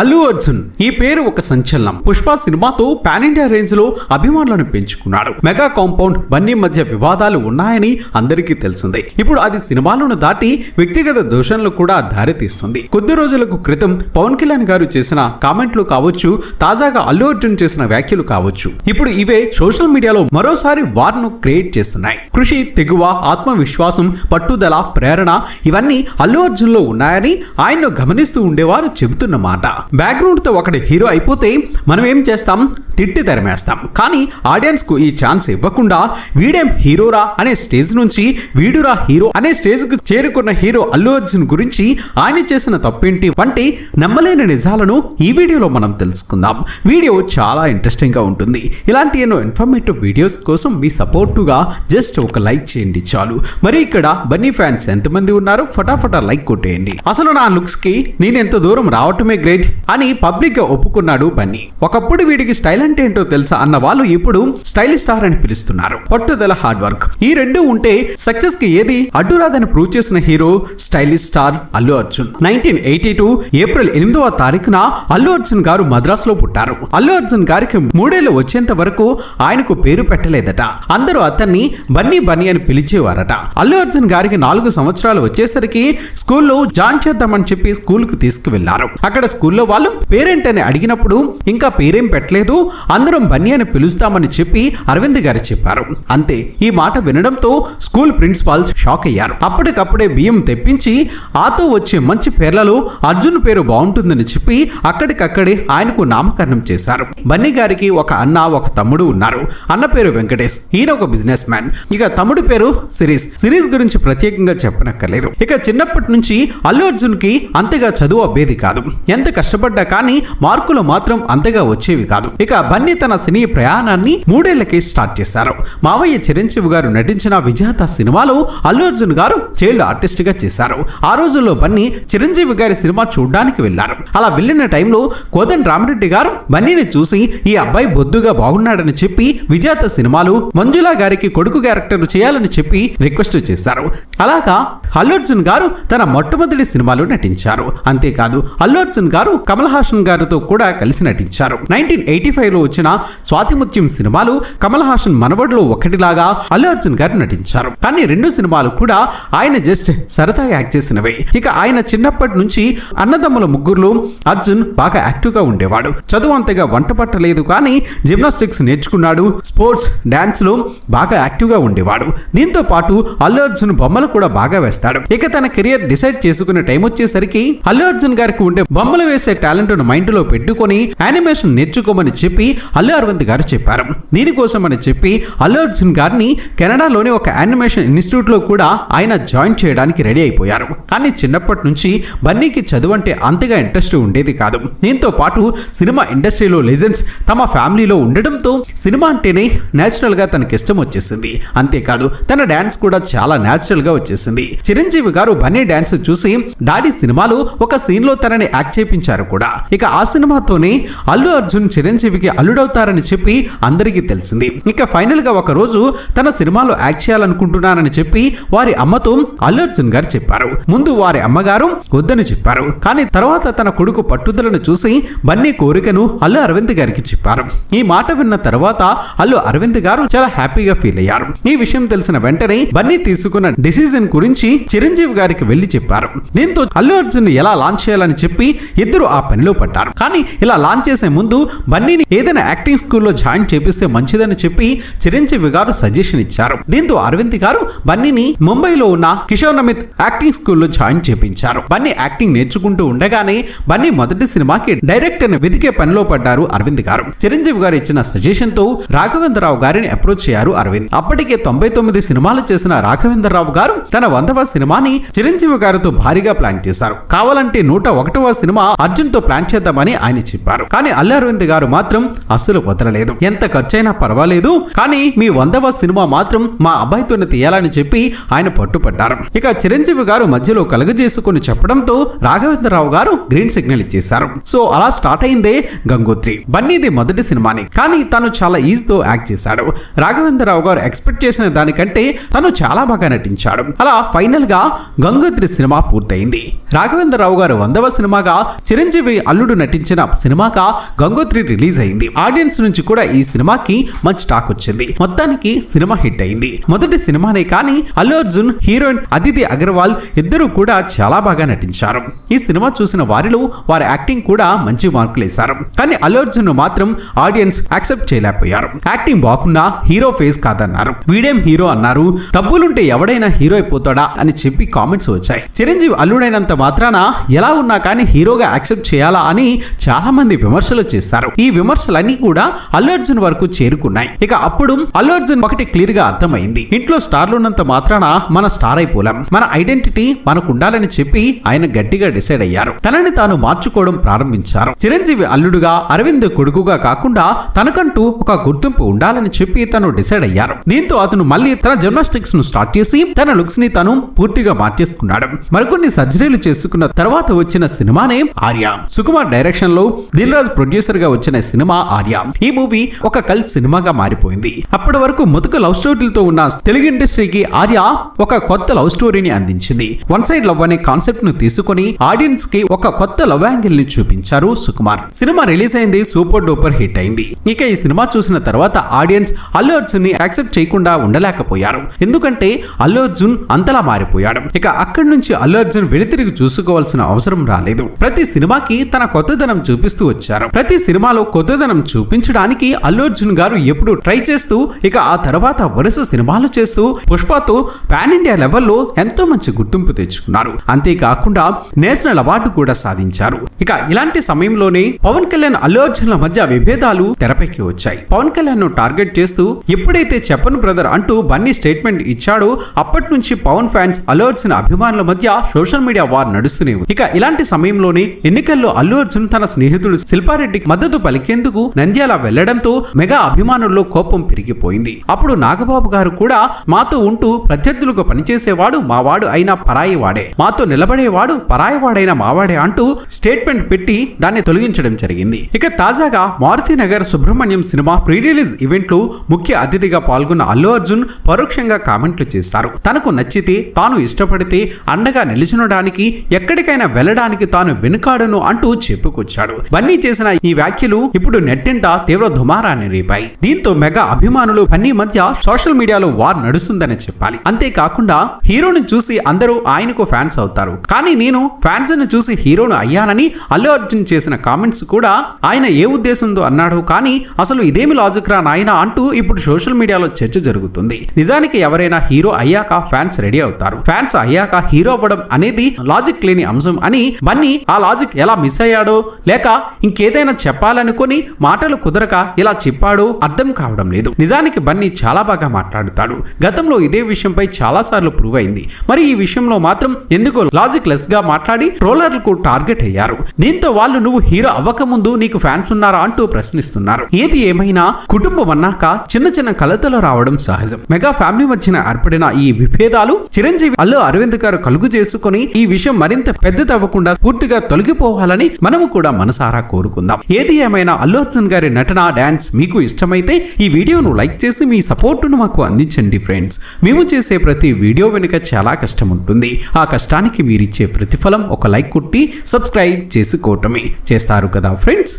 అల్లు అర్జున్ ఈ పేరు ఒక సంచలనం. పుష్ప సినిమాతో పాన్ ఇండియా రేంజ్లో అభిమానులను పెంచుకున్నాడు. మెగా కాంపౌండ్ బన్నీ మధ్య వివాదాలు ఉన్నాయని అందరికీ తెలిసిందే. ఇప్పుడు అది సినిమాలను దాటి వ్యక్తిగత దోషణలు కూడా దారితీస్తుంది. కొద్ది రోజులకు క్రితం పవన్ కళ్యాణ్ గారు చేసిన కామెంట్లు కావచ్చు తాజాగా అల్లు అర్జున్ చేసిన వ్యాఖ్యలు కావచ్చు. ఇప్పుడు ఇవే సోషల్ మీడియాలో మరోసారి వార్ను క్రియేట్ చేస్తున్నాయి. కృషి తెగువ ఆత్మవిశ్వాసం పట్టుదల ప్రేరణ ఇవన్నీ అల్లు అర్జున్లో ఉన్నాయని ఆయన్ను గమనిస్తూ ఉండేవారు చెబుతున్నమాట బ్యాక్గ్రౌండ్తో ఒకటి హీరో అయిపోతే మనం ఏం చేస్తాం? తిట్టి తెరమేస్తాం. కానీ ఆడియన్స్కు ఈ ఛాన్స్ ఇవ్వకుండా వీడేం హీరోరా అనే స్టేజ్ నుంచి వీడురా హీరో అనే స్టేజ్కు చేరుకున్న హీరో అల్లు అర్జున్ గురించి ఆయన చేసిన తప్పేంటి వంటి నమ్మలేని నిజాలను ఈ వీడియోలో మనం తెలుసుకుందాం. వీడియో చాలా ఇంట్రెస్టింగ్గా ఉంటుంది. ఇలాంటి ఎన్నో ఇన్ఫర్మేటివ్ వీడియోస్ కోసం మీ సపోర్టుగా జస్ట్ ఒక లైక్ చేయండి చాలు. మరి ఇక్కడ బన్నీ ఫ్యాన్స్ ఎంతమంది ఉన్నారో ఫటాఫటా లైక్ కొట్టేయండి. అసలు నా లుక్స్కి నేను ఎంత దూరం రావటమే గ్రేట్ అని పబ్లిక్గా ఒప్పుకున్నాడు బన్నీ. ఒకప్పుడు వీడికి స్టైల్ అంటే ఏంటో తెలుసా అన్న వాళ్ళు ఇప్పుడు స్టైల్ స్టార్ అని పిలుస్తున్నారు. పట్టుదల హార్డ్ వర్క్. ఈ రెండు ఉంటే సక్సెస్కి ఏది అడ్డు రాదని ప్రూవ్ చేసిన hero stylish star Allu Arjun. Nineteen eighty two April ఎనిమిదవ తారీఖున అల్లు అర్జున్ గారు మద్రాస్లో పుట్టారు. అల్లు అర్జున్ గారికి మూడేళ్ళు వచ్చేంత వరకు ఆయనకు పేరు పెట్టలేదట. అందరూ అతన్ని బన్నీ బన్నీ అని పిలిచేవారట. అల్లు అర్జున్ గారికి నాలుగు సంవత్సరాలు వచ్చేసరికి స్కూల్లో జాయిన్ చేద్దామని చెప్పి స్కూల్కు తీసుకువెళ్ళారు. అక్కడ స్కూల్లో వాళ్ళు పేరెంట్ అని అడిగినప్పుడు ఇంకా పేరేం పెట్టలేదు అందరం బన్నీ అని పిలుస్తామని చెప్పి అరవింద్ గారు చెప్పారు. అంతే ఈ మాట వినడంతో స్కూల్ ప్రిన్సిపాల్ షాక్ అయ్యారు. అప్పటికప్పుడే బియ్యం తెప్పించి ఆతో వచ్చే మంచి పేర్లలో అర్జున్ పేరు బాగుంటుందని చెప్పి అక్కడికక్కడే ఆయనకు నామకరణం చేశారు. బన్నీ గారికి ఒక అన్న ఒక తమ్ముడు ఉన్నారు. అన్న పేరు వెంకటేష్ ఈయన ఒక బిజినెస్ మ్యాన్. ఇక తమ్ముడు పేరు సిరీస్ సిరీస్ గురించి ప్రత్యేకంగా చెప్పనక్కర్లేదు. ఇక చిన్నప్పటి నుంచి అల్లు అర్జున్కి అంతగా చదువు అబ్బేది కాదు. ఎంత కష్టం కష్టపడ్డా కానీ మార్కులు మాత్రం అంతగా వచ్చేవి కాదు. ఇక బన్నీ తన సినీ ప్రయాణాన్ని మూడేళ్ళకే స్టార్ట్ చేశారు. మావయ్య చిరంజీవి గారు నటించిన విజేత సినిమాలో అల్లు అర్జున్ గారు చైల్డ్ ఆర్టిస్ట్గా చేశారు. ఆ రోజుల్లో బన్నీ చిరంజీవి గారి సినిమా చూడడానికి వెళ్ళారు అలా వెళ్ళిన టైంలో కోదన్ రామరెడ్డి గారు బన్నీని చూసి ఈ అబ్బాయి బొద్దుగా బాగున్నాడని చెప్పి విజేత సినిమాలు మంజులా గారికి కొడుకు క్యారెక్టర్ చేయాలని చెప్పి రిక్వెస్ట్ చేశారు. అలాగా అల్లు అర్జున్ గారు తన మొట్టమొదటి సినిమాలో నటించారు. అంతేకాదు అల్లు అర్జున్ గారు కమల్ హాసన్ గారితో కూడా కలిసి నటించారు. నైన్టీన్ ఎయిటీ ఫైవ్లో వచ్చిన స్వాతిముత్యం సినిమాలు కమల్ హాసన్ మనవడిలో ఒకటిలాగా అల్లు అర్జున్ గారు నటించారు. కానీ రెండు సినిమాలు కూడా ఆయన జస్ట్ సరదాగా యాక్ట్ చేసినవే. ఇక ఆయన చిన్నప్పటి నుంచి అన్నదమ్ముల ముగ్గురులో అర్జున్ బాగా యాక్టివ్గా ఉండేవాడు. చదువు అంతగా వంట పట్టలేదు కానీ జిమ్నాస్టిక్స్ నేర్చుకున్నాడు. స్పోర్ట్స్ డాన్స్లో బాగా యాక్టివ్గా ఉండేవాడు. దీంతో పాటు అల్లు అర్జున్ బొమ్మలు కూడా బాగా వేస్తాడు. ఇక తన కెరియర్ డిసైడ్ చేసుకునే టైం వచ్చేసరికి అల్లు అర్జున్ గారికి ఉండే బొమ్మలు వేసే టాలెంట్ మైండ్లో పెట్టుకొని యానిమేషన్ నేర్చుకోమని చెప్పి అల్లు అరవింద్ గారు చెప్పారు. దీనికోసం అని చెప్పి అల్లు అర్జున్ గారిని కెనడాలోని ఒక యానిమేషన్ ఇన్స్టిట్యూట్లో కూడా ఆయన జాయిన్ చేయడానికి రెడీ అయిపోయారు. కానీ చిన్నప్పటి నుంచి బన్నీకి చదువు అంటే అంతగా ఇంట్రెస్ట్ ఉండేది కాదు. దీంతో పాటు సినిమా ఇండస్ట్రీలో లెజెండ్స్ తమ ఫ్యామిలీలో ఉండడంతో సినిమా అంటేనే నేచురల్గా తనకి ఇష్టం వచ్చేసింది. అంతేకాదు తన డాన్స్ కూడా చాలా నేచురల్గా వచ్చేసింది. చిరంజీవి గారు బన్నీ డాన్స్ చూసి డాడీ సినిమాలో ఒక సీన్లో తనని యాక్ట్ చేయించారు. కూడా. ఇక ఆ సినిమాతోనే అల్లు అర్జున్ చిరంజీవికి అల్లుడవుతారని చెప్పి అందరికీ తెలిసింది. ఇక ఫైనల్గా ఒక రోజు తన సినిమాలో యాక్ట్ చేయాలనుకుంటున్నానని చెప్పి వారి అమ్మతో అల్లు అర్జున్ గారు చెప్పారు. ముందు వారి అమ్మగారు వద్దని చెప్పారు. కానీ తర్వాత తన కొడుకు పట్టుదలను చూసి బన్నీ కోరికను అల్లు అరవింద్ గారికి చెప్పారు. ఈ మాట విన్న తర్వాత అల్లు అరవింద్ గారు చాలా హ్యాపీగా ఫీల్ అయ్యారు. ఈ విషయం తెలిసిన వెంటనే బన్నీ తీసుకున్న డిసిజన్ గురించి చిరంజీవి గారికి వెళ్ళి చెప్పారు. దీంతో అల్లు అర్జున్ ఎలా లాంచ్ చేయాలని చెప్పి ఇద్దరు ఆ పనిలో పడ్డారు. కానీ ఇలా లాంచ్ చేసే ముందు బన్నీని ఏదైనా యాక్టింగ్ స్కూల్లో జాయిన్ చేపిస్తే మంచిదని చెప్పి చిరంజీవి గారు సజెషన్ ఇచ్చారు. దీంతో అరవింద్ గారు బన్నీని ముంబైలో ఉన్న కిషోర్ నమిత్ యాక్టింగ్ స్కూల్లో జాయిన్ చేపించారు. బన్నీ యాక్టింగ్ నేర్చుకుంటూ ఉండగానే బన్నీ మొదటి సినిమాకి డైరెక్టర్ అని వెతికే పనిలో పడ్డారు అరవింద్ గారు. చిరంజీవి గారు ఇచ్చిన సజెషన్తో రాఘవేంద్రరావు గారిని అప్రోచ్ చేయారు అరవింద్. అప్పటికే తొంభై తొమ్మిది సినిమాలు చేసిన రాఘవేంద్రరావు గారు తన వందవ సినిమాని చిరంజీవి గారితో భారీగా ప్లాన్ చేశారు. కావాలంటే నూట ఒకటవ సినిమా అర్జున్తో ప్లాన్ చేద్దామని ఆయన చెప్పారు. కానీ అల్లు అరవింద్ గారు మాత్రం అస్సలు వదలలేదు. ఎంత ఖర్చైనా పర్వాలేదు కానీ మీ వందవ సినిమా మాత్రం మా అబ్బాయితోనే తీయాలని చెప్పి ఆయన పట్టుపడ్డారు. ఇక చిరంజీవి గారు మధ్యలో కలుగజేసుకుని చెప్పడంతో రాఘవేంద్రరావు గారు గ్రీన్ సిగ్నల్ ఇచ్చేశారు. సో అలా స్టార్ట్ అయిందే గంగోత్రి. బన్నీది మొదటి సినిమాని కానీ తను చాలా ఈజ్తో యాక్ట్ చేశాడు. రాఘవేంద్రరావు గారు ఎక్స్పెక్ట్ చేసిన దానికంటే తను చాలా బాగా నటించాడు. అలా ఫైనల్గా గంగోత్రి సినిమా పూర్తయింది. రాఘవేంద్రరావు గారు వందవ సినిమాగా చిరంజీవి అల్లుడు నటించిన సినిమాగా గంగోత్రి రిలీజ్ అయింది. ఆడియన్స్ నుంచి కూడా ఈ సినిమాకి మంచి టాక్ వచ్చింది. మొత్తానికి సినిమా హిట్ అయింది. మొదటి సినిమానే కానీ అల్లు అర్జున్ హీరోయిన్ అదితి అగర్వాల్ ఇద్దరు కూడా చాలా బాగా నటించారు. ఈ సినిమా చూసిన వారిలో వారి యాక్టింగ్ కూడా మంచి మార్కులు వేశారు కానీ అల్లు అర్జున్ మాత్రం ఆడియన్స్ యాక్సెప్ట్ చేయలేకపోయారు. యాక్టింగ్ బాగున్నా హీరో ఫేస్ కాదన్నారు. వీడేం హీరో అన్నారు. డబ్బులుంటే ఎవడైనా హీరో అయిపోతాడా అని చెప్పి కామెంట్స్ వచ్చాయి. చిరంజీవి అల్లుడైనంత మాత్రాన ఎలా ఉన్నా కానీ హీరోగా యాక్సెప్ట్ చేయాలా అని చాలా మంది విమర్శలు చేస్తారు ఈ విమర్శలన్నీ కూడా అల్లు అర్జున్ వరకు చేరుకున్నాయి. ఇక అప్పుడు అల్లు అర్జున్ ఒకటి క్లియర్గా అర్థమైంది. ఇంట్లో స్టార్లు ఉన్నంత మాత్రాన మన స్టార్ అయిపోలేం. మన ఐడెంటిటీ మనకు ఉండాలని చెప్పి ఆయన గట్టిగా డిసైడ్ అయ్యారు. తనని తాను మార్చుకోవడం ప్రారంభించారు. చిరంజీవి అల్లుడుగా అరవింద్ కొడుకుగా కాకుండా తనకంటూ ఒక గుర్తింపు ఉండాలని చెప్పి తను డిసైడ్ అయ్యారు. దీంతో అతను మళ్ళీ తన జిమ్నాస్టిక్స్ను స్టార్ట్ చేసి తన లుక్స్ని తను పూర్తిగా మార్చేసుకున్నాడు. మరికొన్ని సర్జరీలు చేసి చేసుకున్న తర్వాత వచ్చిన సినిమానే ఆర్య. సుకుమార్ డైరెక్షన్లో దిల్ రాజ్ ప్రొడ్యూసర్గా వచ్చిన సినిమా ఆర్య. ఈ మూవీ ఒక కల్ట్ సినిమాగా మారిపోయింది. అప్పటి వరకు ముతుక లవ్ స్టోరీలతో ఉన్న తెలుగు ఇండస్ట్రీకి ఆర్య ఒక కొత్త లవ్ స్టోరీని అందించింది. వన్ సైడ్ లవ్ అనే కాన్సెప్ట్ను తీసుకొని ఆడియన్స్కి ఒక కొత్త లవ్ యాంగిల్ని చూపించారు సుకుమార్. సినిమా రిలీజ్ అయింది సూపర్ డూపర్ హిట్ అయింది. ఇక ఈ సినిమా చూసిన తర్వాత ఆడియన్స్ అల్లు అర్జున్ని యాక్సెప్ట్ చేయకుండా ఉండలేకపోయారు. ఎందుకంటే అల్లు అర్జున్ అంతలా మారిపోయాడు. ఇక అక్కడి నుంచి అల్లు అర్జున్ వెనుతిరిగి చూసుకోవాల్సిన అవసరం రాలేదు. ప్రతి సినిమాకి తన కొత్తదనం చూపిస్తూ వచ్చారు. ప్రతి సినిమాలో కొత్తదనం చూపించడానికి అల్లు అర్జున్ గారు ఎప్పుడు ట్రై చేస్తూ ఇక ఆ తర్వాత వరుస సినిమాలు చేస్తూ పుష్పతో పాన్ ఇండియా లెవెల్లో ఎంతో మంచి గుర్తింపు తెచ్చుకున్నారు. అంతేకాకుండా నేషనల్ అవార్డు కూడా సాధించారు. ఇక ఇలాంటి సమయంలోనే పవన్ కళ్యాణ్ అల్లు అర్జున్ల మధ్య విభేదాలు తెరపైకి వచ్చాయి. పవన్ కళ్యాణ్ను టార్గెట్ చేస్తూ ఎప్పుడైతే చెప్పను బ్రదర్ అంటూ బన్నీ స్టేట్మెంట్ ఇచ్చాడో అప్పటి నుంచి పవన్ ఫ్యాన్స్ అల్లు అర్జున్ అభిమానుల మధ్య సోషల్ మీడియా వార్ నడుస్తూనే ఉంది. ఇక ఇలాంటి సమయంలోనే ఎన్నికల్లో అల్లు అర్జున్ తన స్నేహితుడు శిల్పారెడ్డికి మద్దతు పలికేందుకు నంద్యాల వెళ్ళడంతో మెగా అభిమానుల్లో కోపం పెరిగిపోయింది. అప్పుడు నాగబాబు గారు కూడా మాతో ఉంటూ ప్రత్యర్థులకు పనిచేసేవాడు మావాడు అయిన పరాయి వాడే. మాతో నిలబడేవాడు పరాయి వాడైన మావాడే అంటూ స్టేట్మెంట్ పెట్టి దాన్ని తొలగించడం జరిగింది. ఇక తాజాగా Maruti Nagar Subrahmanyam cinema pre release ఈవెంట్లో ముఖ్య అతిథిగా పాల్గొన్న అల్లు అర్జున్ పరోక్షంగా కామెంట్లు చేశారు. తనకు నచ్చితే తాను ఇష్టపడితే అండగా నిలిచినడానికి ఎక్కడికైనా వెళ్ళడానికి తాను వెనుకాడను అంటూ చెప్పుకొచ్చాడు. బన్నీ చేసిన ఈ వ్యాఖ్యలు ఇప్పుడు నెట్టింట తీవ్ర దుమారాన్ని రేపాయి. దీంతో మెగా అభిమానులు బన్నీ మధ్య సోషల్ మీడియాలో వార్ నడుస్తుందని చెప్పాలి. అంతేకాకుండా హీరోని చూసి అందరూ ఆయనకు ఫ్యాన్స్ అవుతారు. కానీ నేను ఫ్యాన్స్ను చూసి హీరోను అయ్యానని అల్లు అర్జున్ చేసిన కామెంట్స్ కూడా ఆయన ఏ ఉద్దేశంతో అన్నాడు కానీ అసలు ఇదేమి లాజిక్ రా నాయన అంటూ ఇప్పుడు సోషల్ మీడియాలో చర్చ జరుగుతుంది. నిజానికి ఎవరైనా హీరో అయ్యాక ఫ్యాన్స్ రెడీ అవుతారు. ఫ్యాన్స్ అయ్యాక హీరో అవ్వడం అనేది లాజిక్ లేని అంశం అని బన్నీ ఆ లాజిక్ ఎలా మిస్ అయ్యాడో లేక ఇంకేదైనా చెప్పాలనుకుని మాటలు కుదరక ఇలా చెప్పాడో అర్థం కావడం లేదు. నిజానికి బన్నీ చాలా బాగా మాట్లాడుతాడు. గతంలో ఇదే విషయంపై చాలా సార్లు ప్రూవ్ అయింది. మరి ఈ విషయంలో మాత్రం ఎందుకో లాజిక్ లెస్గా మాట్లాడి ట్రోలర్లకు టార్గెట్ అయ్యారు. దీంతో వాళ్ళు నువ్వు హీరో అవ్వకముందు నీకు ఫ్యాన్స్ ఉన్నారా అంటూ ప్రశ్నిస్తున్నారు. ఏది ఏమైనా కుటుంబం అన్నాక చిన్న చిన్న కలతలు రావడం సహజం. మెగా ఫ్యామిలీ మధ్యన ఏర్పడిన ఈ విభేదాలు చిరంజీవి అల్లు అరవింద్ గారు కలుగు చేసుకుని ఈ విషయం మరింత పెద్దదవ్వకుండా పూర్తిగా తొలగిపోవాలని మనము కూడా మనసారా కోరుకుందాం. ఏది ఏమైనా అల్లు అర్జున్ గారి నటన డాన్స్ మీకు ఇష్టమైతే ఈ వీడియోను లైక్ చేసి మీ సపోర్టును మాకు అందించండి ఫ్రెండ్స్. మేము చేసే ప్రతి వీడియో వెనుక చాలా కష్టం ఉంటుంది. ఆ కష్టానికి మీరిచ్చే ప్రతిఫలం ఒక లైక్ కొట్టి సబ్స్క్రైబ్ చేసుకోవటమే. చేస్తారు కదా ఫ్రెండ్స్?